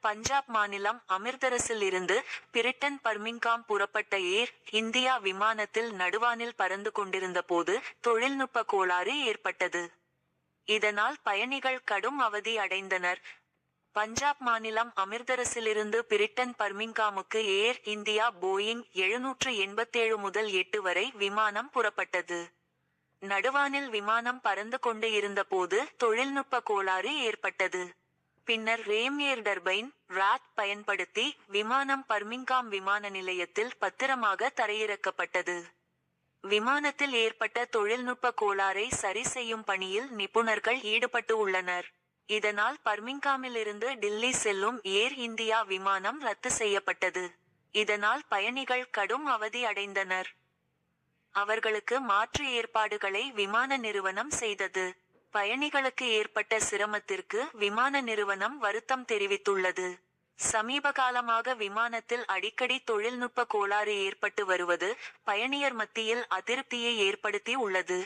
பஞ்சாப் மாநிலம் அமிர்தரஸில் இருந்து Britain Birmingham புறப்பட்ட ஏர் இந்தியா விமானத்தில் நடுவானில் பறந்து கொண்டிருந்த போது தொழில்நுட்ப கோளாறு ஏற்பட்டது. இதனால் பயணிகள் கடும் அவதி அடைந்தனர். பஞ்சாப் மாநிலம் அமிர்தரஸிலிருந்து பிரிட்டன் பர்மிங்காமுக்கு ஏர் இந்தியா போயிங் எழுநூற்று எண்பத்தேழு முதல் எட்டு வரை விமானம் புறப்பட்டது. நடுவானில் விமானம் பறந்து கொண்டு இருந்தபோது தொழில்நுட்ப கோளாறு ஏற்பட்டது. பின்னர் ரேம் ஏர் டர்பைன் ராட் பயன்படுத்தி விமானம் பர்மிங்காம் விமான நிலையத்தில் பத்திரமாக தரையிறக்கப்பட்டது. விமானத்தில் ஏற்பட்ட தொழில்நுட்ப கோளாறை சரி செய்யும் பணியில் நிபுணர்கள் ஈடுபட்டு உள்ளனர். இதனால் பர்மிங்காமிலிருந்து டில்லி செல்லும் ஏர் இந்தியா விமானம் ரத்து செய்யப்பட்டது. இதனால் பயணிகள் கடும் அவதி அடைந்தனர். அவர்களுக்கு மாற்று ஏற்பாடுகளை விமான நிறுவனம் செய்தது. பயணிகளுக்கு ஏற்பட்ட சிரமத்திற்கு விமான நிறுவனம் வருத்தம் தெரிவித்துள்ளது. சமீப காலமாக விமானத்தில் அடிக்கடி தொழில்நுட்ப கோளாறு ஏற்பட்டு வருவது பயணியர் மத்தியில் அதிருப்தியை ஏற்படுத்தி உள்ளது.